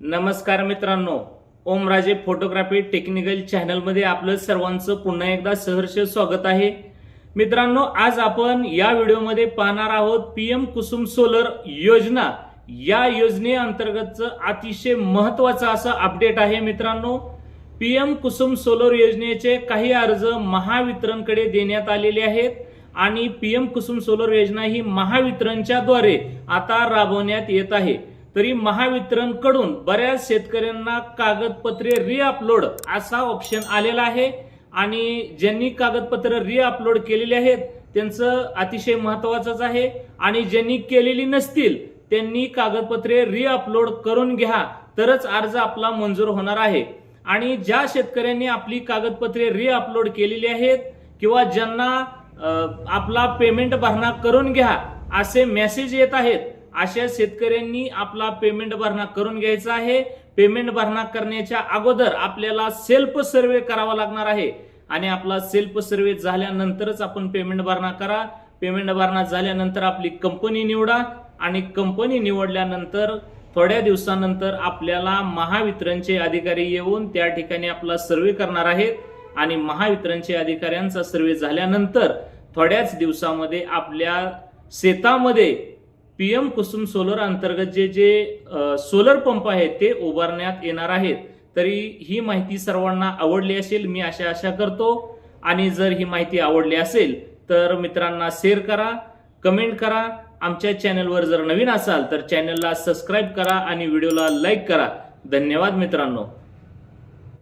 नमस्कार मित्रांनो. Omraje photography technical चॅनलमध्ये आपलं सर्वांचं पुन्हा एकदा सहर्ष स्वागत आहे. मित्रांनो आज आपण या व्हिडिओमध्ये पाहणार आहोत पीएम कुसुम सोलर योजना. या योजनेअंतर्गतचं अतिशय महत्वाचं असं अपडेट आहे मित्रांनो. पीएम कुसुम सोलर योजनेचे काही अर्ज महावितरणकडे देण्यात आलेले आहेत आणि पीएम कुसुम सोलर योजना ही महावितरणच्या द्वारे आता राबवण्यात येत आहे. तरी महावितरणकडून बऱ्याच शेतकऱ्यांना कागदपत्रे रिअपलोड असा ऑप्शन आलेला आहे. आणि ज्यांनी कागदपत्र रिअपलोड केलेली आहेत त्यांचं अतिशय महत्वाचंच आहे. आणि ज्यांनी केलेली नसतील त्यांनी कागदपत्रे रिअपलोड करून घ्या. तरच अर्ज आपला मंजूर होणार आहे. आणि ज्या शेतकऱ्यांनी आपली कागदपत्रे रिअपलोड केलेली आहेत किंवा ज्यांना आपला पेमेंट भरणा करून घ्या असे मेसेज येत आहेत अशा शेतकऱ्यांनी आपला पेमेंट भरणा करून घ्यायचा आहे. पेमेंट भरणा करण्याच्या अगोदर आपल्याला सेल्फ सर्वे करावा लागणार आहे. आणि आपला सेल्फ सर्वे झाल्यानंतरच आपण पेमेंट भरणा करा. पेमेंट भरणा झाल्यानंतर आपली कंपनी निवडा. आणि कंपनी निवडल्यानंतर थोड्या दिवसानंतर आपल्याला महावितरणचे अधिकारी येऊन त्या ठिकाणी आपला सर्वे करणार आहेत. आणि महावितरणचे अधिकाऱ्यांचा सर्वे झाल्यानंतर थोड्याच दिवसामध्ये आपल्या शेतामध्ये पीएम कुसुम सोलर अंतर्गत जे जे सोलर पंप आहेत ते उभारण्यात येणार आहेत. तरी ही माहिती सर्वांना आवडली असेल मी आशा आशा करतो. आणि जर ही माहिती आवडली असेल तर मित्रांना शेअर करा कमेंट करा. आमच्या चॅनलवर जर नवीन असाल तर चॅनलला सबस्क्राईब करा आणि व्हिडिओला लाईक करा. धन्यवाद मित्रांनो.